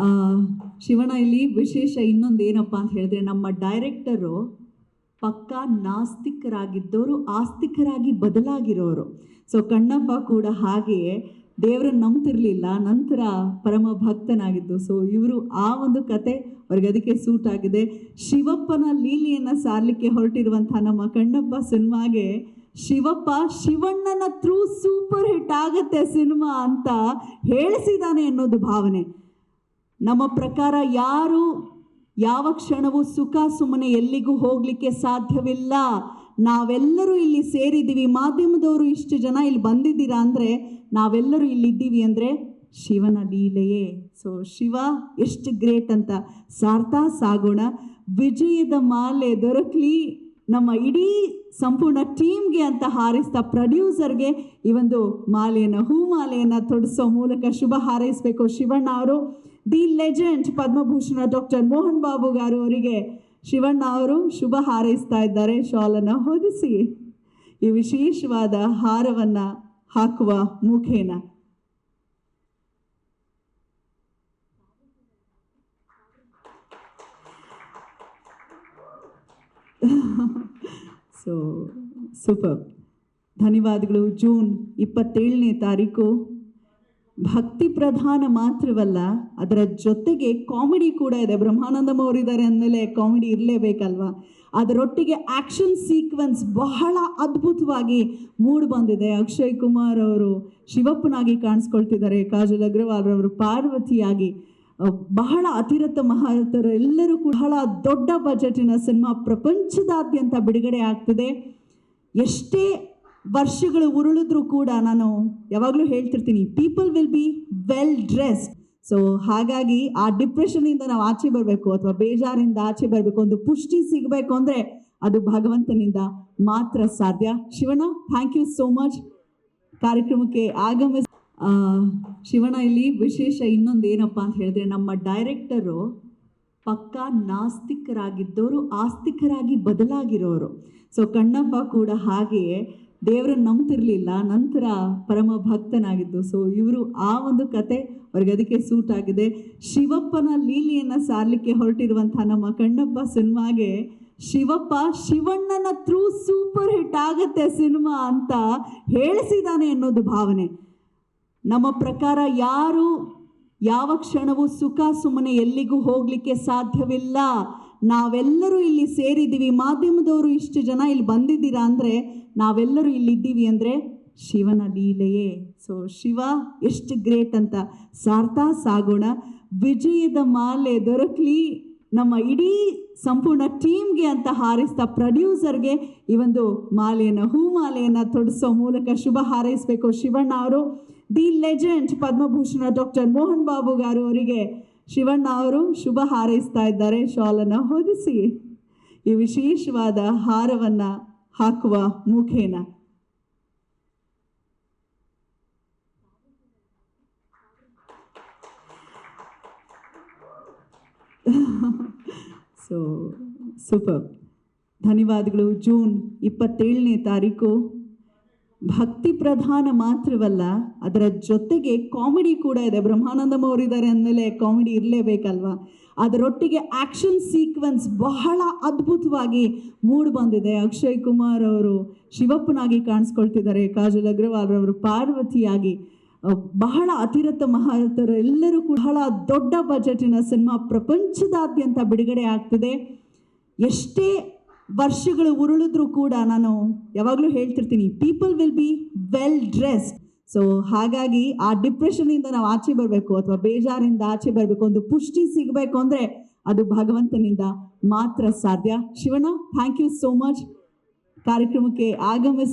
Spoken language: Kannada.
ಆ, ಶಿವಣ್ಣ ಇಲ್ಲಿ ವಿಶೇಷ ಇನ್ನೊಂದು ಏನಪ್ಪ ಅಂತ ಹೇಳಿದ್ರೆ ನಮ್ಮ ಡೈರೆಕ್ಟರು ಪಕ್ಕಾ ನಾಸ್ತಿಕರಾಗಿದ್ದವರು ಆಸ್ತಿಕರಾಗಿ ಬದಲಾಗಿರೋರು. ಸೊ ಕಣ್ಣಪ್ಪ ಕೂಡ ಹಾಗೆಯೇ ದೇವರನ್ನು ನಂಬ್ತಿರ್ಲಿಲ್ಲ ನಂತರ ಪರಮ ಭಕ್ತನಾಗಿದ್ದು. ಸೊ ಇವರು ಆ ಒಂದು ಕತೆ ಅವ್ರಿಗೆ ಅದಕ್ಕೆ ಸೂಟ್ ಆಗಿದೆ. ಶಿವಪ್ಪನ ಲೀಲೆಯನ್ನು ಸಾರಲಿಕ್ಕೆ ಹೊರಟಿರುವಂತಹ ನಮ್ಮ ಕಣ್ಣಪ್ಪ ಸಿನಿಮಾಗೆ ಶಿವಪ್ಪ ಶಿವಣ್ಣನ ಥ್ರೂ ಸೂಪರ್ ಹಿಟ್ ಆಗತ್ತೆ ಸಿನಿಮಾ ಅಂತ ಹೇಳಿಸಿದಾನೆ ಅನ್ನೋದು ಭಾವನೆ. ನಮ್ಮ ಪ್ರಕಾರ ಯಾರು ಯಾವ ಕ್ಷಣವೂ ಸುಖ ಸುಮ್ಮನೆ ಎಲ್ಲಿಗೂ ಹೋಗಲಿಕ್ಕೆ ಸಾಧ್ಯವಿಲ್ಲ. ನಾವೆಲ್ಲರೂ ಇಲ್ಲಿ ಸೇರಿದ್ದೀವಿ. ಮಾಧ್ಯಮದವರು ಇಷ್ಟು ಜನ ಇಲ್ಲಿ ಬಂದಿದ್ದೀರಾ ಅಂದರೆ ನಾವೆಲ್ಲರೂ ಇಲ್ಲಿದ್ದೀವಿ ಅಂದರೆ ಶಿವನ ಲೀಲೆಯೇ. ಸೊ ಶಿವ ಎಷ್ಟು ಗ್ರೇಟ್ ಅಂತ. ಸಾರ್ಥ ಸಾಗೋಣ. ವಿಜಯದ ಮಾಲೆ ದೊರಕಲಿ. ನಮ್ಮ ಇಡೀ ಸಂಪೂರ್ಣ ಟೀಮ್ಗೆ ಅಂತ ಹಾರೈಸ್ತಾ ಪ್ರೊಡ್ಯೂಸರ್ಗೆ ಈ ಒಂದು ಮಾಲೆಯನ್ನು ಹೂ ಮಾಲೆಯನ್ನು ತೊಡಿಸೋ ಮೂಲಕ ಶುಭ ಹಾರೈಸಬೇಕು. ಶಿವಣ್ಣ ಅವರು, the legend Padma Bhushan doctor Mohan Babu garu ಅವರಿಗೆ ಶಿವಣ್ಣ ಅವರು ಶುಭ ಹಾರೈಸ್ತಾ ಇದ್ದಾರೆ. ಶಾಲನ್ನು ಹೊದಿಸಿ ಈ ವಿಶೇಷವಾದ ಹಾರವನ್ನು ಹಾಕುವ ಮುಖೇನ. ಸೊ ಸೂಪರ್ ಧನ್ಯವಾದಗಳು. ಜೂನ್ ಇಪ್ಪತ್ತೇಳನೇ ತಾರೀಕು. ಭಕ್ತಿ ಪ್ರಧಾನ ಮಾತ್ರವಲ್ಲ, ಅದರ ಜೊತೆಗೆ ಕಾಮಿಡಿ ಕೂಡ ಇದೆ. ಬ್ರಹ್ಮಾನಂದಮ್ಮ ಅವರಿದ್ದಾರೆ ಅಂದಮೇಲೆ ಕಾಮಿಡಿ ಇರಲೇಬೇಕಲ್ವಾ? ಅದರೊಟ್ಟಿಗೆ ಆ್ಯಕ್ಷನ್ ಸೀಕ್ವೆನ್ಸ್ ಬಹಳ ಅದ್ಭುತವಾಗಿ ಮೂಡ್ ಬಂದಿದೆ. ಅಕ್ಷಯ್ ಕುಮಾರ್ ಅವರು ಶಿವಪ್ಪನಾಗಿ ಕಾಣಿಸ್ಕೊಳ್ತಿದ್ದಾರೆ. ಕಾಜಲ್ ಅಗ್ರವಾಲ್ ಅವರು ಪಾರ್ವತಿಯಾಗಿ. ಬಹಳ ಅತಿರಥ ಎಲ್ಲರೂ ಕೂಡ ಬಹಳ ದೊಡ್ಡ ಬಜೆಟಿನ ಸಿನಿಮಾ ಪ್ರಪಂಚದಾದ್ಯಂತ ಬಿಡುಗಡೆ ಆಗ್ತದೆ. ಎಷ್ಟೇ ವರ್ಷಗಳು ಉರುಳಿದ್ರೂ ಕೂಡ ನಾನು ಯಾವಾಗಲೂ ಹೇಳ್ತಿರ್ತೀನಿ people will be well dressed so ಹಾಗಾಗಿ ಆ ಡಿಪ್ರೆಷನಿಂದ ನಾವು ಆಚೆ ಬರಬೇಕು ಅಥವಾ ಬೇಜಾರಿಂದ ಆಚೆ ಬರಬೇಕು, ಒಂದು ಪುಷ್ಟಿ ಸಿಗಬೇಕು ಅಂದರೆ ಅದು ಭಗವಂತನಿಂದ ಮಾತ್ರ ಸಾಧ್ಯ. Shivanna thank you so much ಕಾರ್ಯಕ್ರಮಕ್ಕೆ ಆಗಮಿಸ್. ಆ, ಶಿವಣ್ಣ ಇಲ್ಲಿ ವಿಶೇಷ ಇನ್ನೊಂದು ಏನಪ್ಪ ಅಂತ ಹೇಳಿದ್ರೆ ನಮ್ಮ ಡೈರೆಕ್ಟರು ಪಕ್ಕಾ ನಾಸ್ತಿಕರಾಗಿದ್ದವರು ಆಸ್ತಿಕರಾಗಿ ಬದಲಾಗಿರೋರು. ಸೊ ಕಣ್ಣಪ್ಪ ಕೂಡ ಹಾಗೆಯೇ ದೇವರನ್ನು ನಂಬ್ತಿರ್ಲಿಲ್ಲ ನಂತರ ಪರಮ ಭಕ್ತನಾಗಿದ್ದು. ಸೊ ಇವರು ಆ ಒಂದು ಕತೆ ಅವ್ರಿಗೆ ಅದಕ್ಕೆ ಸೂಟ್ ಆಗಿದೆ. ಶಿವಪ್ಪನ ಲೀಲೆಯನ್ನು ಸಾರಲಿಕ್ಕೆ ಹೊರಟಿರುವಂತಹ ನಮ್ಮ ಕಣ್ಣಪ್ಪ ಸಿನಿಮಾಗೆ ಶಿವಪ್ಪ ಶಿವಣ್ಣನ ಥ್ರೂ ಸೂಪರ್ ಹಿಟ್ ಆಗತ್ತೆ ಸಿನಿಮಾ ಅಂತ ಹೇಳಿಸಿದಾನೆ ಅನ್ನೋದು ಭಾವನೆ. ನಮ್ಮ ಪ್ರಕಾರ ಯಾರು ಯಾವ ಕ್ಷಣವೂ ಸುಖ ಸುಮ್ಮನೆ ಎಲ್ಲಿಗೂ ಹೋಗಲಿಕ್ಕೆ ಸಾಧ್ಯವಿಲ್ಲ. ನಾವೆಲ್ಲರೂ ಇಲ್ಲಿ ಸೇರಿದ್ದೀವಿ. ಮಾಧ್ಯಮದವರು ಇಷ್ಟು ಜನ ಇಲ್ಲಿ ಬಂದಿದ್ದೀರಾ ಅಂದರೆ ನಾವೆಲ್ಲರೂ ಇಲ್ಲಿದ್ದೀವಿ ಅಂದರೆ ಶಿವನ ಲೀಲೆಯೇ. ಸೊ ಶಿವ ಎಷ್ಟು ಗ್ರೇಟ್ ಅಂತ. ಸಾರ್ಥ ಸಾಗೋಣ. ವಿಜಯದ ಮಾಲೆ ದೊರಕಲಿ ನಮ್ಮ ಇಡೀ ಸಂಪೂರ್ಣ ಟೀಮ್ಗೆ ಅಂತ ಹಾರೈಸ್ತಾ ಪ್ರೊಡ್ಯೂಸರ್ಗೆ ಈ ಒಂದು ಮಾಲೆಯನ್ನು, ಹೂ ಮಾಲೆಯನ್ನು ತೊಡಿಸೋ ಮೂಲಕ ಶುಭ ಹಾರೈಸಬೇಕು ಶಿವಣ್ಣ ಅವರು. The legend Padma Bhushan doctor Mohan Babu garu ಅವರಿಗೆ ಶಿವಣ್ಣ ಅವರು ಶುಭ ಹಾರೈಸ್ತಾ ಇದ್ದಾರೆ. ಶಾಲನ್ನು ಹೊದಿಸಿ. ಈ ವಿಶೇಷವಾದ ಹಾರವನ್ನು ಹಾಕುವ ಮುಖೇನ. ಸೊ ಸೂಪರ್ ಧನ್ಯವಾದಗಳು. ಜೂನ್ ಇಪ್ಪತ್ತೇಳನೇ ತಾರೀಕು. ಭಕ್ತಿ ಪ್ರಧಾನ ಮಾತ್ರವಲ್ಲ, ಅದರ ಜೊತೆಗೆ ಕಾಮಿಡಿ ಕೂಡ ಇದೆ. ಬ್ರಹ್ಮಾನಂದಂ ಅವರಿದ್ದಾರೆ ಅಂದಮೇಲೆ ಕಾಮಿಡಿ ಇರಲೇಬೇಕಲ್ವಾ? ಅದರೊಟ್ಟಿಗೆ ಆ್ಯಕ್ಷನ್ ಸೀಕ್ವೆನ್ಸ್ ಬಹಳ ಅದ್ಭುತವಾಗಿ ಮೂಡ್ ಬಂದಿದೆ. ಅಕ್ಷಯ್ ಕುಮಾರ್ ಅವರು ಶಿವಪ್ಪನಾಗಿ ಕಾಣಿಸ್ಕೊಳ್ತಿದ್ದಾರೆ. ಕಾಜಲ್ ಅಗ್ರವಾಲ್ ಅವರು ಪಾರ್ವತಿಯಾಗಿ. ಬಹಳ ಅತಿರಥ ಮಹಾರಥರು ಎಲ್ಲರೂ ಕೂಡ ಬಹಳ ದೊಡ್ಡ ಬಜೆಟಿನ ಸಿನಿಮಾ ಪ್ರಪಂಚದಾದ್ಯಂತ ಬಿಡುಗಡೆ ಆಗ್ತಿದೆ. ಎಷ್ಟೇ ವರ್ಷಗಳು ಉರುಳಿದ್ರೂ ಕೂಡ ನಾನು ಯಾವಾಗಲೂ ಹೇಳ್ತಿರ್ತೀನಿ people will be well dressed so ಹಾಗಾಗಿ ಆ ಡಿಪ್ರೆಷನಿಂದ ನಾವು ಆಚೆ ಬರಬೇಕು ಅಥವಾ ಬೇಜಾರಿಂದ ಆಚೆ ಬರಬೇಕು, ಒಂದು ಪುಷ್ಟಿ ಸಿಗಬೇಕು ಅಂದರೆ ಅದು ಭಗವಂತನಿಂದ ಮಾತ್ರ ಸಾಧ್ಯ. Shivanna thank you so much ಕಾರ್ಯಕ್ರಮಕ್ಕೆ ಆಗಮಿಸ್.